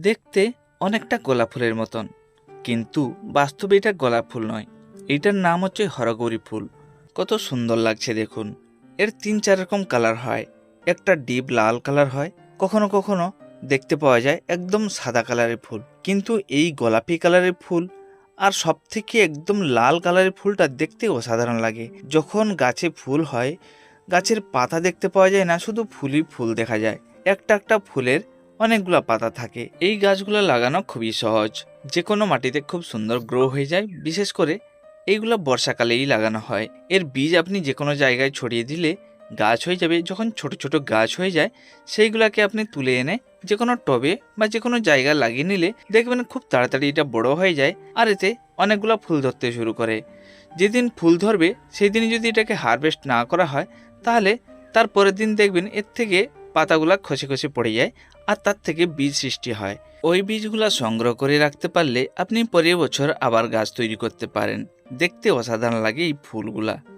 দেখতে অনেকটা গোলাপ ফুলের মতন। কিন্তু বাস্তবে এটা গোলাপ ফুল নয়। এইটার নাম হচ্ছে হরগৌরী ফুল। কত সুন্দর লাগছে দেখুন। এর তিন চার রকম কালার হয়। একটা ডিপ লাল কালার হয়। কখনো কখনো দেখতে পাওয়া যায় একদম সাদা কালারের ফুল। কিন্তু এই গোলাপি কালারের ফুল আর সব থেকে একদম লাল কালারের ফুলটা দেখতে অসাধারণ লাগে। যখন গাছে ফুল হয়, গাছের পাতা দেখতে পাওয়া যায় না, শুধু ফুলই ফুল দেখা যায়। একটা একটা ফুলের অনেকগুলো পাতা থাকে। এই গাছগুলো লাগানো খুবই সহজ। যে কোনো মাটিতে খুব সুন্দর গ্রো হয়ে যায়, বিশেষ করে এইগুলো বর্ষাকালেই লাগানো হয়। এর বীজ আপনি যে কোনো জায়গায় ছড়িয়ে দিলে গাছ হয়ে যাবে। যখন ছোট ছোট গাছ হয়ে যায়, সেইগুলোকে আপনি তুলে এনে যে কোনো টবে বা যে কোনো জায়গায় লাগিয়ে নিলে দেখবেন খুব তাড়াতাড়ি এটা বড় হয়ে যায় আর এতে অনেকগুলো ফুল ধরতে শুরু করে। যেদিন ফুল ধরবে সেই যদি এটাকে হারভেস্ট না করা হয়, তাহলে তার পরের দিন দেখবেন এর থেকে পাতাগুলা খসে খসে পড়ে যায় আর তার থেকে বীজ সৃষ্টি হয়। ওই বীজগুলা সংগ্রহ করে রাখতে পারলে আপনি পরের বছর আবার গাছ তৈরি করতে পারেন। দেখতে অসাধারণ লাগে এই ফুলগুলা।